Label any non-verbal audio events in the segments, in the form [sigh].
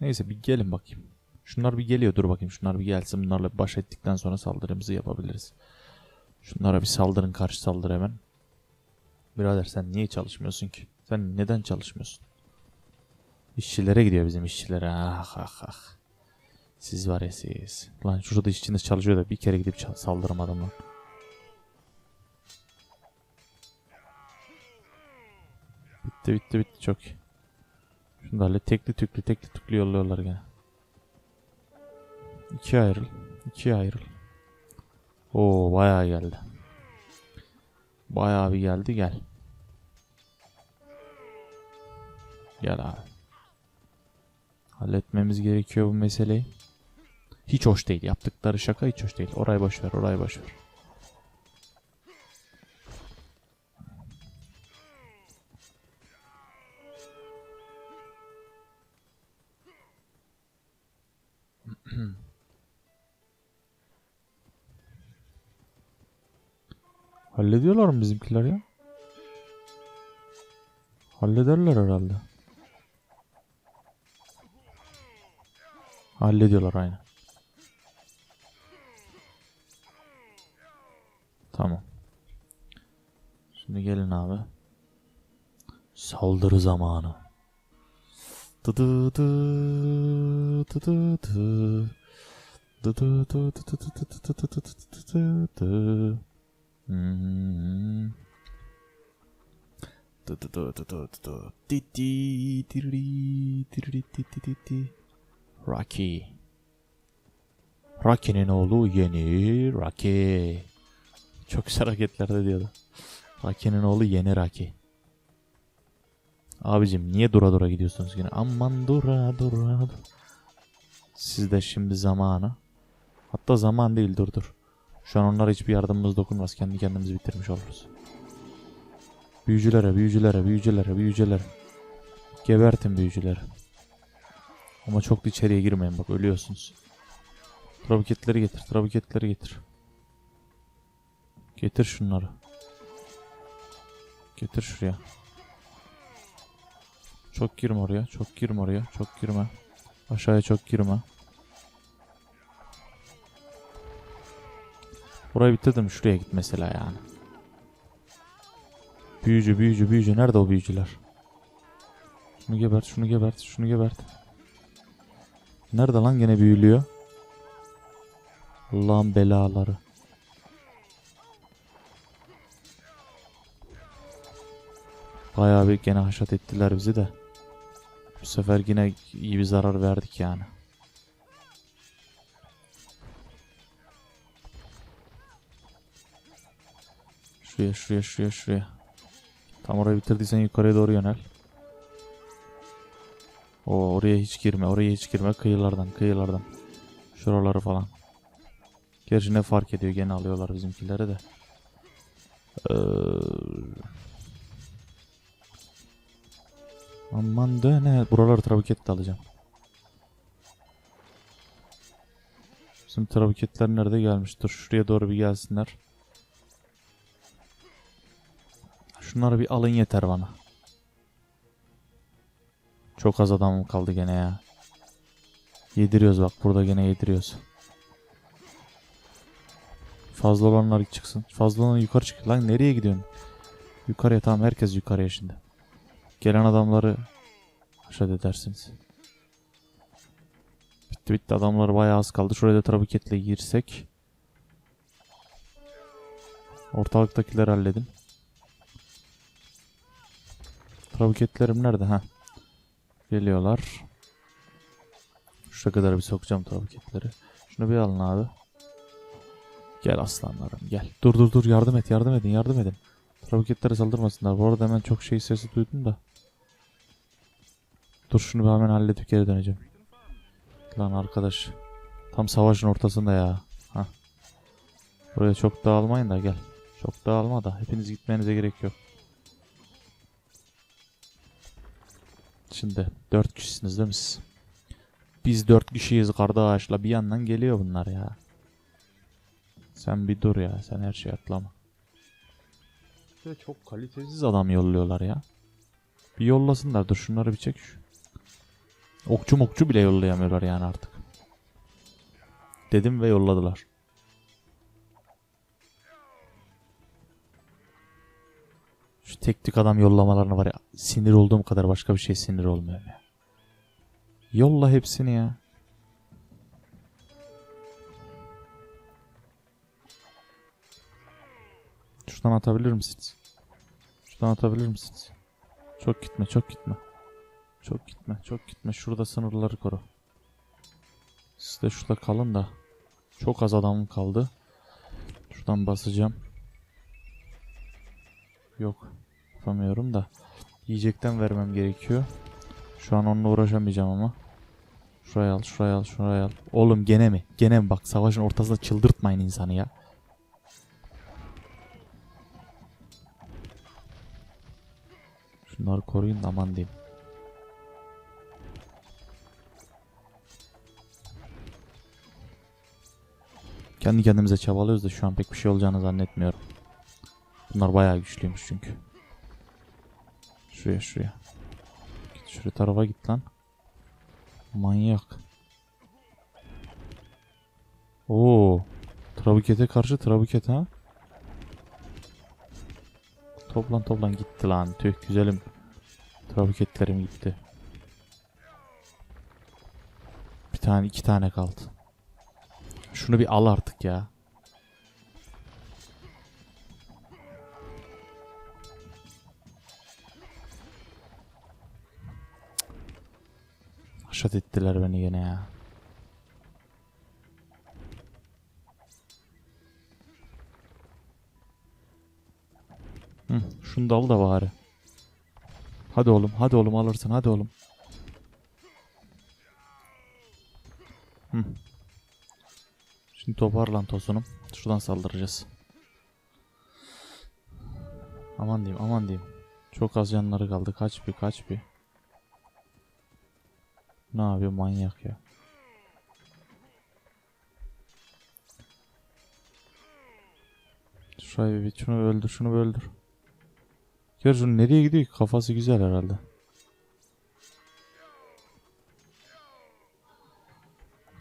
Neyse bir gelin bakayım. Şunlar bir geliyor dur bakayım. Şunlar bir gelsin. Bunlarla baş ettikten sonra saldırımızı yapabiliriz. Şunlara bir saldırın karşı saldır hemen. Birader sen niye çalışmıyorsun ki? Sen neden çalışmıyorsun? İşçilere gidiyor bizim işçilere. Ah ah ah. Siz var ya siz. Lan şurada işçiniz çalışıyor da bir kere gidip saldıramadım lan. Bitti bitti bitti çok iyi. Şunu da. Tekli tüklü tekli tüklü yolluyorlar gene. İkiye ayrıl. İkiye ayrıl. Oo bayağı geldi. Bayağı bir geldi gel. Gel abi. Halletmemiz gerekiyor bu meseleyi. Hiç hoş değil. Yaptıkları şaka hiç hoş değil. Orayı boş ver, orayı boş ver. Hallediyorlar mı bizimkiler ya? Hallederler herhalde. Hallediyorlar aynı. Tamam. Şimdi gelin abi. Saldırı zamanı. Tıdı tı tıdı tı tıdı tı tıdı tı tıdı tı Hmm. Rocky. Rocky'nin oğlu yeni Rocky. Çok güzel hareketlerde diyordu. Rocky'nin oğlu yeni Rocky. Abicim niye dura dura gidiyorsunuz yine? Aman dura dura. dur. Siz de şimdi zamanı. Hatta zaman değil dur dur. Şu an onlara hiçbir yardımımız dokunmaz. Kendi kendimizi bitirmiş oluruz. Büyücülere, büyücülere, büyücülere, büyücülere. Gebertin büyücüleri. Ama çok da içeriye girmeyin bak ölüyorsunuz. Trabuketleri getir, trabuketleri getir. Getir şunları. Getir şuraya. Çok girme oraya, çok girme oraya, çok girme. Aşağıya çok girme. Burayı bitirdim şuraya git mesela yani. Büyücü, büyücü, büyücü. Nerede o büyücüler? Şunu gebert, şunu gebert, şunu gebert. Nerede lan gene büyülüyor? Allah'ın belaları. Bayağı bir gene haşat ettiler bizi de. Bu sefer yine iyi bir zarar verdik yani. Şuraya şuraya şuraya şuraya. Tam orayı bitirdiysen yukarıya doğru yönel. O oraya hiç girme, oraya hiç girme. Kıyılardan, kıyılardan. Şuraları falan. Gerçi ne fark ediyor gene alıyorlar bizimkileri de. Ee... Aman döne. Buraları trabuketle alacağım. Bizim trabuketler nerede gelmiştir? Şuraya doğru bir gelsinler. Şunları bir alın yeter bana. Çok az adamım kaldı gene ya. Yediriyoruz bak burada gene yediriyoruz. Fazla olanlar çıksın. Fazla olanlar yukarı çık. Lan nereye gidiyorsun? Yukarıya tamam herkes yukarıya şimdi. Gelen adamları aşağı edersiniz. Bitti bitti adamlar bayağı az kaldı. Şuraya da trabuketle girsek. Ortalıktakileri halledin. Trabuketlerim nerede? ha? Geliyorlar. Şuraya kadar bir sokacağım trabuketleri. Şunu bir alın abi. Gel aslanlarım gel. Dur dur dur yardım et yardım edin yardım edin. Trabuketlere saldırmasınlar. Bu arada hemen çok şey sesi duydum da. Dur şunu bir hemen halledip geri döneceğim. Lan arkadaş. Tam savaşın ortasında ya. Hah. Buraya çok dağılmayın da gel. Çok dağılma da hepiniz gitmenize gerek yok. Şimdi dört kişisiniz değil mi siz? Biz dört kişiyiz kardeşla bir yandan geliyor bunlar ya. Sen bir dur ya sen her şeyi atlama. Ve çok kalitesiz adam yolluyorlar ya. Bir yollasınlar dur şunları bir çek şu. Okçu mokçu bile yollayamıyorlar yani artık. Dedim ve yolladılar. Şu tek tük adam yollamalarına var ya sinir olduğum kadar başka bir şey sinir olmuyor ya. Yolla hepsini ya. Şuradan atabilir misiniz? Şuradan atabilir misiniz? Çok gitme, çok gitme. Çok gitme, çok gitme. Şurada sınırları koru. Siz de şurada kalın da. Çok az adamım kaldı. Şuradan basacağım. Yok. Yapamıyorum da. Yiyecekten vermem gerekiyor. Şu an onunla uğraşamayacağım ama. Şuraya al, şuraya al, şuraya al. Oğlum gene mi? Gene mi? Bak savaşın ortasında çıldırtmayın insanı ya. Şunları koruyun da aman diyeyim. Kendi kendimize çabalıyoruz da şu an pek bir şey olacağını zannetmiyorum. Bunlar bayağı güçlüymüş çünkü. Şuraya şuraya. Git şuraya tarafa git lan. Manyak. Oo. Trabukete karşı trabuket ha. Toplan toplan gitti lan. Tüh güzelim. Trabuketlerim gitti. Bir tane iki tane kaldı. Şunu bir al artık ya. Haşat ettiler beni gene ya. Hı, şunu da al da bari. Hadi oğlum, hadi oğlum alırsın, hadi oğlum. Hı. Şimdi toparlan tosunum. Şuradan saldıracağız. Aman diyeyim, aman diyeyim. Çok az canları kaldı. Kaç bir, kaç bir. Ne yapıyor manyak ya. Şurayı bir şunu öldür şunu öldür. Şunu nereye gidiyor ki? Kafası güzel herhalde.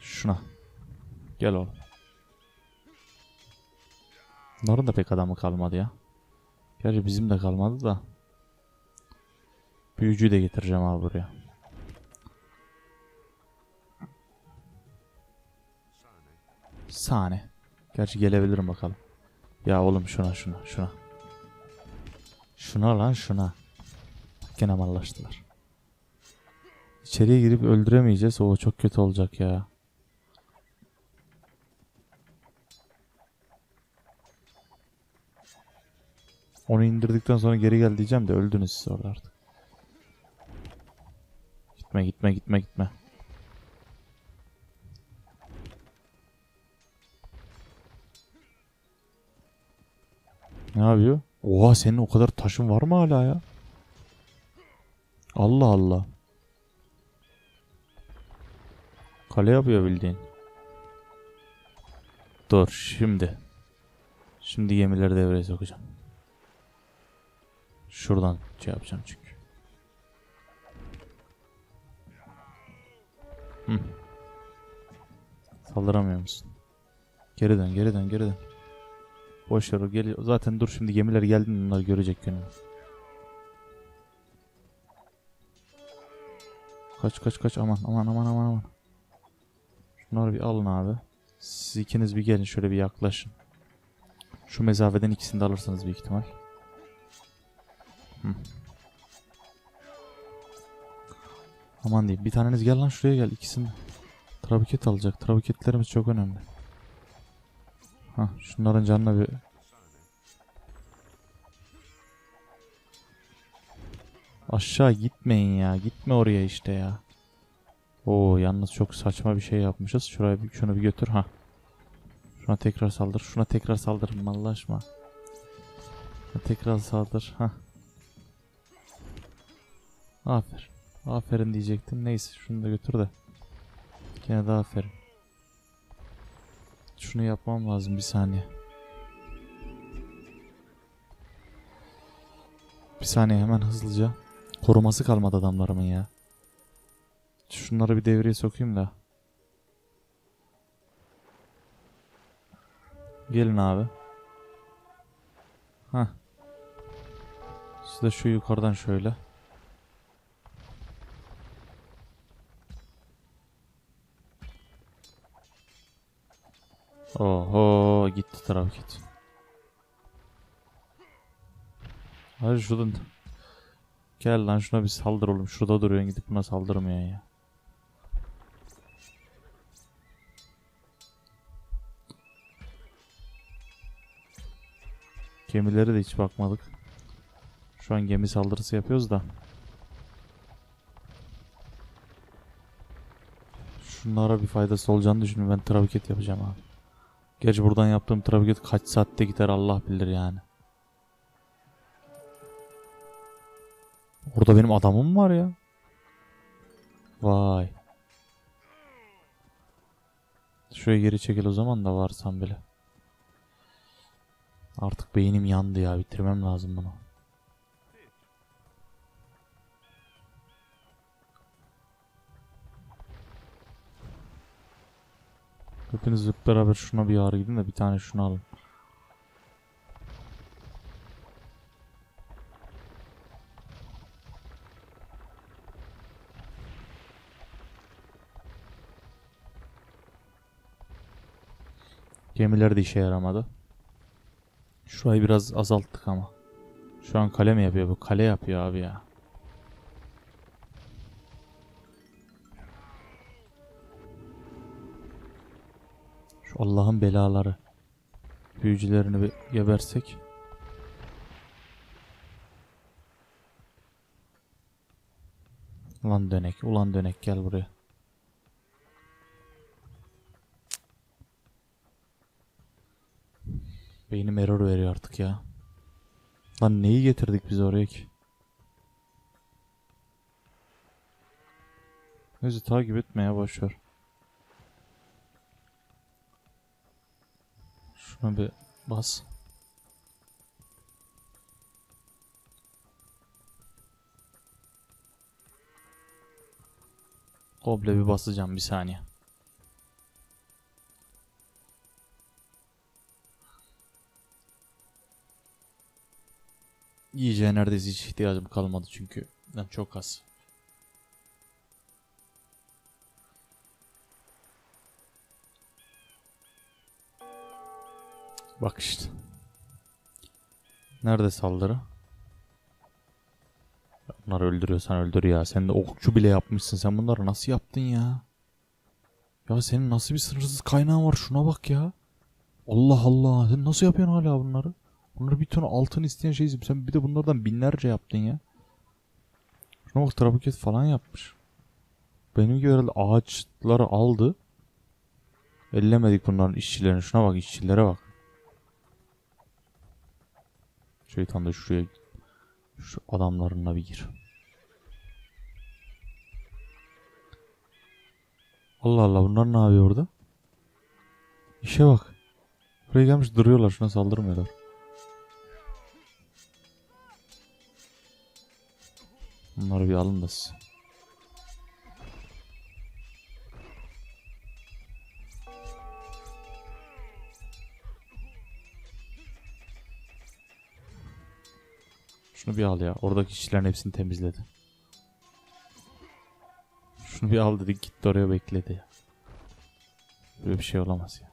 Şuna. Gel oğlum. Bunların da pek adamı kalmadı ya. Gerçi bizim de kalmadı da. Büyücüyü de getireceğim abi buraya. Sahne. Gerçi gelebilirim bakalım. Ya oğlum şuna şuna şuna. Şuna lan şuna. Gene mallaştılar. İçeriye girip öldüremeyeceğiz. O çok kötü olacak ya. Onu indirdikten sonra geri gel diyeceğim de öldünüz siz orada artık. Gitme gitme gitme gitme. Ne yapıyor? Oha senin o kadar taşın var mı hala ya? Allah Allah. Kale yapıyor bildiğin. Dur şimdi. Şimdi gemileri devreye sokacağım. Şuradan şey yapacağım çünkü. Hı. Saldıramıyor musun? Geri dön, geri dön, geri dön. Boş ver o geliyor. Zaten dur şimdi gemiler geldi bunlar görecek gününü. Kaç kaç kaç aman aman aman aman aman. Şunları bir alın abi. Siz ikiniz bir gelin şöyle bir yaklaşın. Şu mesafeden ikisini de alırsınız büyük ihtimal. Hı. Aman diyeyim. Bir taneniz gel lan şuraya gel. ikisini. Trabuket alacak. Trabuketlerimiz çok önemli. Ha, şunların canına bir Aşağı gitmeyin ya. Gitme oraya işte ya. Oo yalnız çok saçma bir şey yapmışız. Şuraya bir, şunu bir götür ha. Şuna tekrar saldır. Şuna tekrar saldır. Mallaşma. Tekrar saldır. Ha. Aferin. Aferin diyecektim. Neyse şunu da götür de. Gene de aferin. Şunu yapmam lazım bir saniye. Bir saniye hemen hızlıca. Koruması kalmadı adamlarımın ya. Şunları bir devreye sokayım da. Gelin abi. Hah. Siz de şu yukarıdan şöyle. Oho gitti trafik. Hadi şuradan. Gel lan şuna bir saldır oğlum. Şurada duruyorsun gidip buna saldırmıyorsun ya. Gemilere de hiç bakmadık. Şu an gemi saldırısı yapıyoruz da. Şunlara bir faydası olacağını düşünüyorum. Ben trafiket yapacağım abi. Gerçi buradan yaptığım trafiket kaç saatte gider Allah bilir yani. Orada benim adamım var ya. Vay. Şuraya geri çekil o zaman da varsan bile. Artık beynim yandı ya. Bitirmem lazım bunu. Hepiniz hep beraber şuna bir ağrı gidin de bir tane şunu alın. Gemiler de işe yaramadı. Şurayı biraz azalttık ama. Şu an kale mi yapıyor bu? Kale yapıyor abi ya. Allah'ın belaları. Büyücülerini bir gebersek. Ulan dönek, ulan dönek gel buraya. Beynim error veriyor artık ya. Lan neyi getirdik biz oraya ki? Neyse takip etmeye başlar. Şuna bir bas. Komple bir basacağım bir saniye. Yiyeceğe neredeyse hiç ihtiyacım kalmadı çünkü ben çok az. Bak işte. Nerede saldırı? Bunları öldürüyorsan öldür ya. Sen de okçu bile yapmışsın. Sen bunları nasıl yaptın ya? Ya senin nasıl bir sınırsız kaynağın var? Şuna bak ya. Allah Allah. Sen nasıl yapıyorsun hala bunları? Bunları bir ton altın isteyen şeysin. Sen bir de bunlardan binlerce yaptın ya. Şuna bak trafiket falan yapmış. Benim gibi herhalde ağaçları aldı. Ellemedik bunların işçilerini. Şuna bak işçilere bak. Şeytan da şuraya şu adamlarına bir gir. Allah Allah bunlar ne yapıyor orada? İşe bak. Buraya gelmiş duruyorlar şuna saldırmıyorlar. Bunları bir alın da siz. Şunu bir al ya. Oradaki işçilerin hepsini temizledi. Şunu bir al dedik gitti oraya bekledi ya. Böyle bir şey olamaz ya.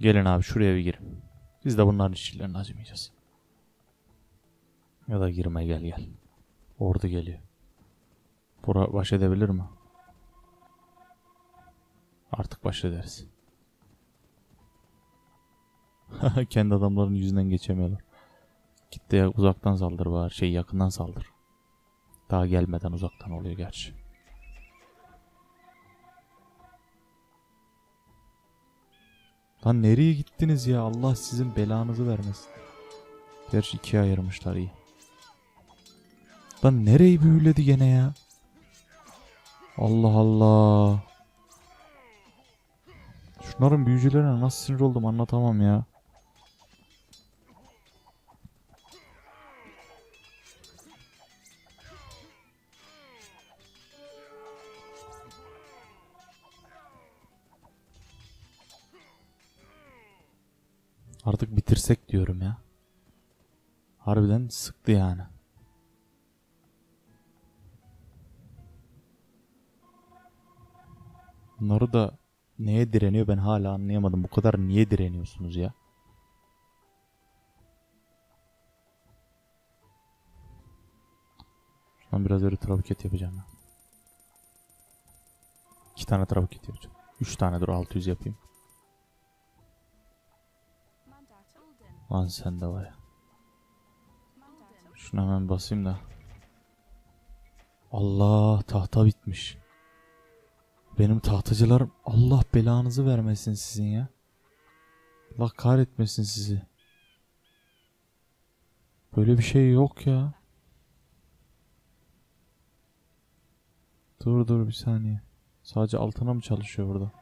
Gelin abi şuraya bir girin. Biz de bunların işçilerini acımayacağız. Ya da girme gel gel. Ordu geliyor. Bura baş edebilir mi? Artık baş ederiz. [laughs] Kendi adamların yüzünden geçemiyorlar. Git de uzaktan saldır var. Şey yakından saldır. Daha gelmeden uzaktan oluyor gerçi. Lan nereye gittiniz ya? Allah sizin belanızı vermesin. Gerçi ikiye ayırmışlar iyi. Lan nereyi büyüledi gene ya? Allah Allah. Şunların büyücülerine nasıl sinir oldum anlatamam ya. Artık bitirsek diyorum ya. Harbiden sıktı yani. Bunları da neye direniyor ben hala anlayamadım. Bu kadar niye direniyorsunuz ya? Şu an biraz öyle trafiket yapacağım ben. İki tane trafiket yapacağım. Üç tane dur 600 yapayım. Lan sen de var ya. Şuna hemen basayım da. Allah tahta bitmiş. Benim tahtacılarım Allah belanızı vermesin sizin ya. Allah kahretmesin sizi. Böyle bir şey yok ya. Dur dur bir saniye. Sadece altına mı çalışıyor burada?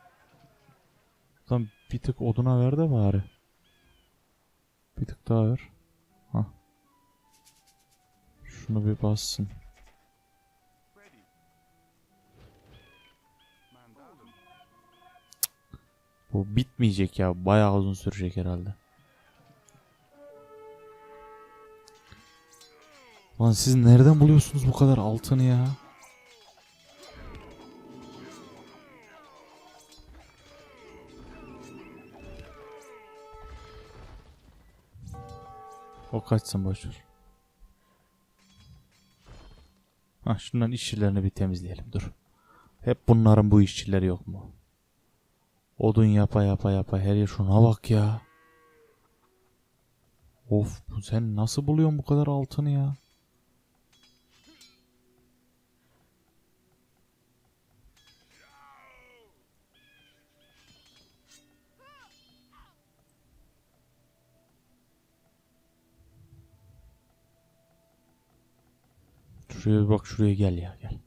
Lan bir tık oduna ver de bari. Bir tık daha ver. Hah. Şunu bir bassın. Bu bitmeyecek ya. Bayağı uzun sürecek herhalde. Lan siz nereden buluyorsunuz bu kadar altını ya? O kaçsın boşver. Ha şundan işçilerini bir temizleyelim dur. Hep bunların bu işçileri yok mu? Odun yapa yapa yapa her yer şuna bak ya. Of sen nasıl buluyorsun bu kadar altını ya? Şuraya bak şuraya gel ya gel.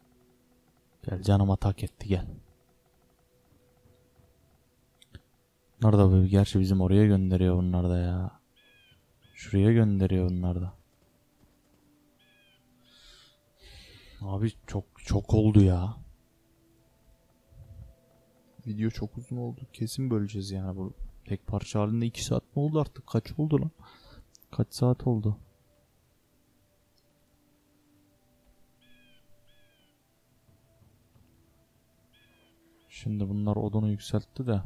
Gel canıma tak etti gel. Bunlar da gerçi bizim oraya gönderiyor bunlar da ya. Şuraya gönderiyor bunlar da. Abi çok çok oldu ya. Video çok uzun oldu. Kesin böleceğiz yani bu. Tek parça halinde 2 saat mi oldu artık? Kaç oldu lan? Kaç saat oldu? Şimdi bunlar odunu yükseltti de.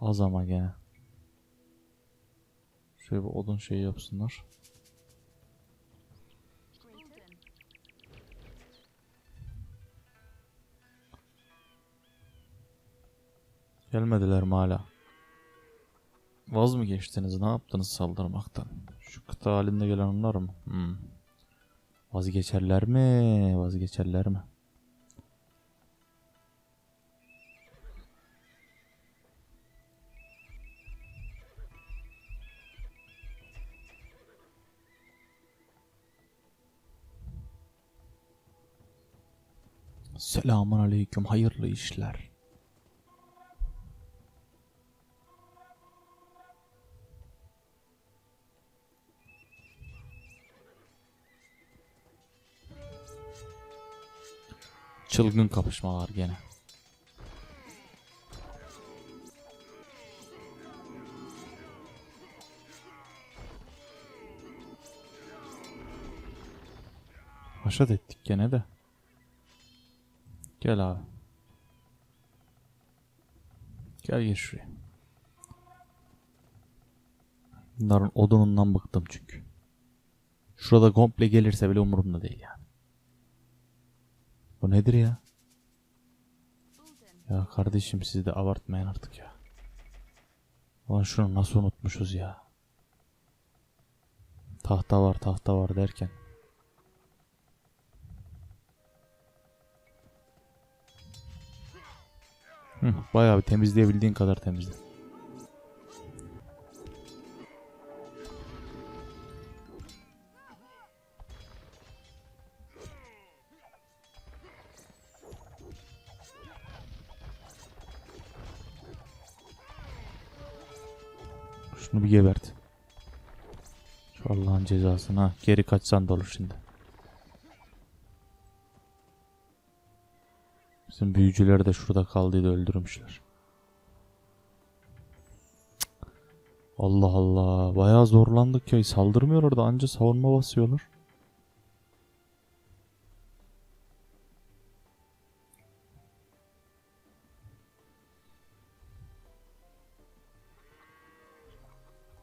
Az ama gene. Şöyle bir odun şeyi yapsınlar. Gelmediler mi hala? Vaz mı geçtiniz? Ne yaptınız saldırmaktan? Şu kıta halinde gelen onlar mı? Hmm. Vazgeçerler mi? Vazgeçerler mi? Selamun aleyküm. Hayırlı işler. Çılgın kapışmalar gene. Haşat ettik gene de. Gel abi. Gel gel şuraya. Bunların odunundan bıktım çünkü. Şurada komple gelirse bile umurumda değil yani. Bu nedir ya? Ya kardeşim siz de abartmayın artık ya. Ulan şunu nasıl unutmuşuz ya. Tahta var tahta var derken. Bayağı bir temizleyebildiğin kadar temizle. Şunu bir gebert. Şu Allah'ın cezasına geri kaçsan da olur şimdi. Bizim büyücüler de şurada kaldıydı öldürmüşler. Allah Allah. Bayağı zorlandık ya. Saldırmıyorlar da anca savunma basıyorlar.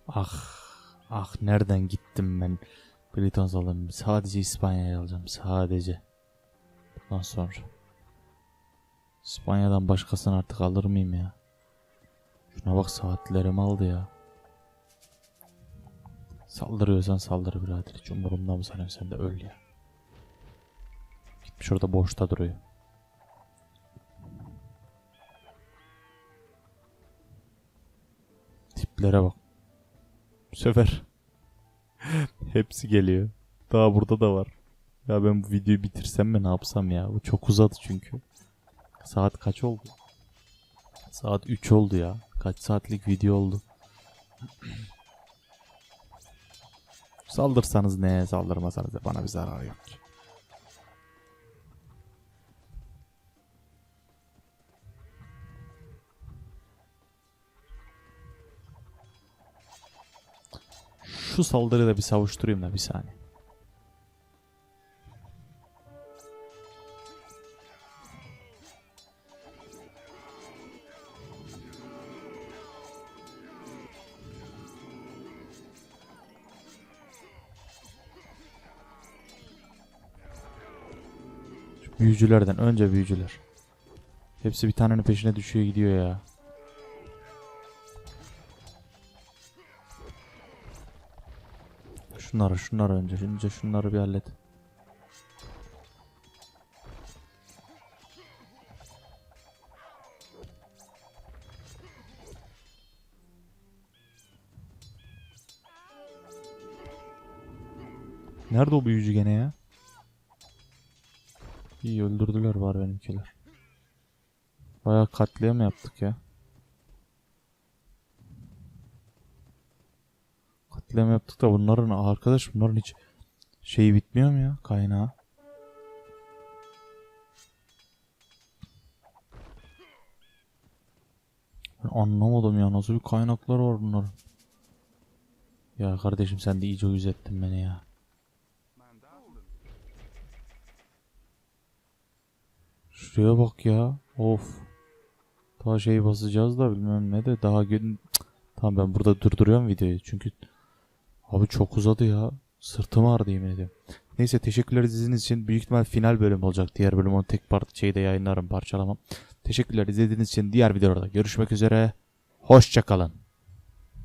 Ah. Ah nereden gittim ben? Britans alayım. Sadece İspanya'yı alacağım. Sadece. Bundan sonra. İspanya'dan başkasını artık alır mıyım ya? Şuna bak saatlerimi aldı ya. Saldırıyorsan saldır birader. Hiç umurumda mı sanıyorsun sen de öl ya. Gitmiş orada boşta duruyor. Tiplere bak. Bu sefer [laughs] hepsi geliyor. Daha burada da var. Ya ben bu videoyu bitirsem mi ne yapsam ya? Bu çok uzadı çünkü. Saat kaç oldu? Saat 3 oldu ya. Kaç saatlik video oldu? [clears throat] Saldırsanız ne, saldırmasanız da bana bir zarar yok. Şu saldırıyı da bir savuşturayım da bir saniye. Büyücülerden önce büyücüler. Hepsi bir tanenin peşine düşüyor gidiyor ya. Şunları şunları önce. Önce şunları bir hallet. Nerede o büyücü gene ya? İyi öldürdüler var benimkiler. Bayağı katliam yaptık ya. Katliam yaptık da bunların arkadaş bunların hiç şeyi bitmiyor mu ya kaynağı? Ben anlamadım ya nasıl bir kaynaklar var bunların. Ya kardeşim sen de iyice uyuz ettin beni ya. Şuraya bak ya. Of. Daha şey basacağız da bilmem ne de daha gün... Tamam ben burada durduruyorum videoyu çünkü Abi çok uzadı ya. Sırtım ağrıdı yemin ediyorum. Neyse teşekkürler izlediğiniz için. Büyük ihtimal final bölüm olacak. Diğer bölüm onu tek part şeyde yayınlarım parçalamam. Teşekkürler izlediğiniz için. Diğer videolarda görüşmek üzere. Hoşçakalın.